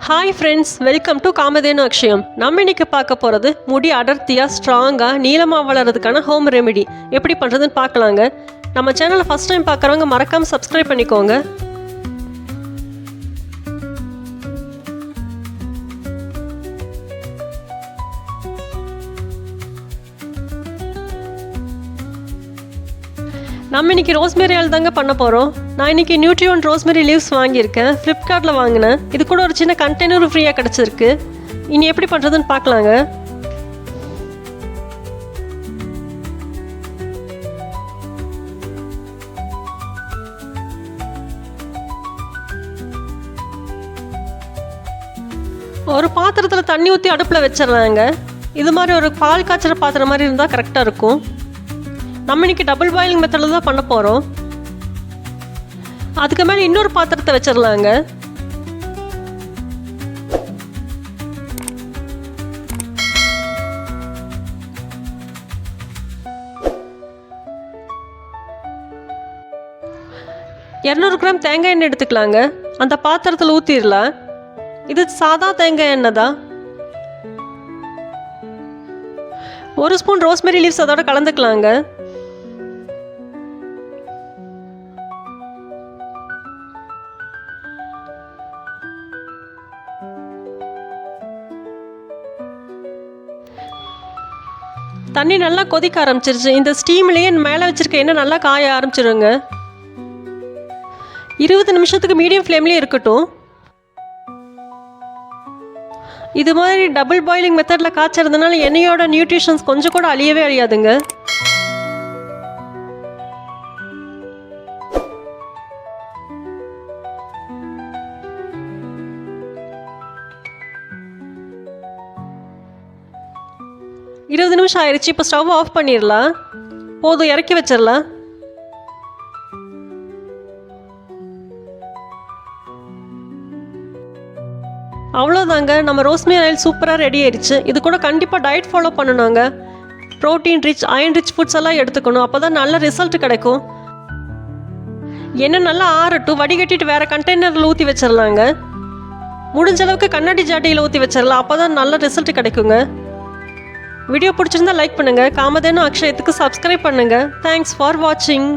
Hi friends welcome to Kamadhenu Akshayam நம்ம இன்னைக்கு பார்க்க போகிறது முடி அடர்த்தியாக ஸ்ட்ராங்காக நீளமாக வளர்கிறதுக்கான ஹோம் ரெமெடி எப்படி பண்ணுறதுன்னு பார்க்கலாங்க. நம்ம சேனலை ஃபஸ்ட் டைம் பார்க்குறவங்க மறக்காமல் சப்ஸ்கிரைப் பண்ணிக்கோங்க. நம்ம இன்னைக்கு ரோஸ்மெரி ஆயில் தாங்க பண்ண போகிறோம் நான் இன்னைக்கு நியூட்ரியோன் ரோஸ்மெரி லீவ்ஸ் வாங்கியிருக்கேன். ஃப்ளிப்கார்ட்டில் வாங்கினேன். இது கூட ஒரு சின்ன கண்டெய்னரும் ஃப்ரீயாக கிடச்சிருக்கு. இனி எப்படி பண்ணுறதுன்னு பார்க்கலாங்க. ஒரு பாத்திரத்தில் தண்ணி ஊற்றி அடுப்பில் வச்சிடலாங்க. இது மாதிரி ஒரு பால் காய்ச்சற பாத்திரம் மாதிரி இருந்தால் கரெக்டாக இருக்கும். நம்ம இன்னைக்கு டபுள் பாயிலிங் மெத்தடில் தான் பண்ண போகிறோம் அதுக்கு மேலே இன்னொரு பாத்திரத்தை வச்சிடலாங்க. இரநூறு கிராம் தேங்காய் எண்ணெய் எடுத்துக்கலாங்க. அந்த பாத்திரத்தில் ஊற்றிடலாம் இது சாதா தேங்காய் எண்ணெய் தான். ஒரு ஸ்பூன் ரோஸ்மெரி லீவ்ஸ் அதோட கலந்துக்கலாங்க. தண்ணி நல்லா கொதிக்க ஆரம்பிச்சிருச்சு. இந்த ஸ்டீம்லேயே மேலே வச்சிருக்க எண்ணெய் நல்லா காய ஆரம்பிச்சிருங்க. இருபது நிமிஷத்துக்கு மீடியம் ஃப்ளேம்லேயே இருக்கட்டும். இது மாதிரி டபுள் பாயிலிங் மெத்தடில் காய்ச்சறதுனால எண்ணெயோட நியூட்ரிஷன்ஸ் கொஞ்சம் கூட அழியவே அழியாதுங்க. இருபது நிமிஷம் ஆயிடுச்சு இப்போ ஸ்டவ் ஆஃப் பண்ணிடலாம். போதும் இறக்கி வச்சிடலாம். அவ்வளோதாங்க நம்ம ரோஸ்மே ஆயில் சூப்பராக ரெடி ஆயிடுச்சு. இது கூட கண்டிப்பாக டயட் ஃபாலோ பண்ணணுங்க. Protein rich iron rich foods எல்லாம் எடுத்துக்கணும். அப்போ தான் நல்ல ரிசல்ட் கிடைக்கும். என்ன நல்லா ஆறட்டும். வடிகட்டிட்டு வேறு கண்டெய்னரில் ஊற்றி வச்சிடலாங்க. முடிஞ்ச அளவுக்கு கண்ணாடி ஜாட்டியில் ஊற்றி வச்சிடலாம். அப்போ தான் நல்ல ரிசல்ட் கிடைக்குங்க. வீடியோ பிடிச்சிருந்தா லைக் பண்ணுங்கள் காமதேனு அக்ஷயத்துக்கு சப்ஸ்கிரைப் பண்ணுங்கள் தேங்க்ஸ் ஃபார் வாட்சிங்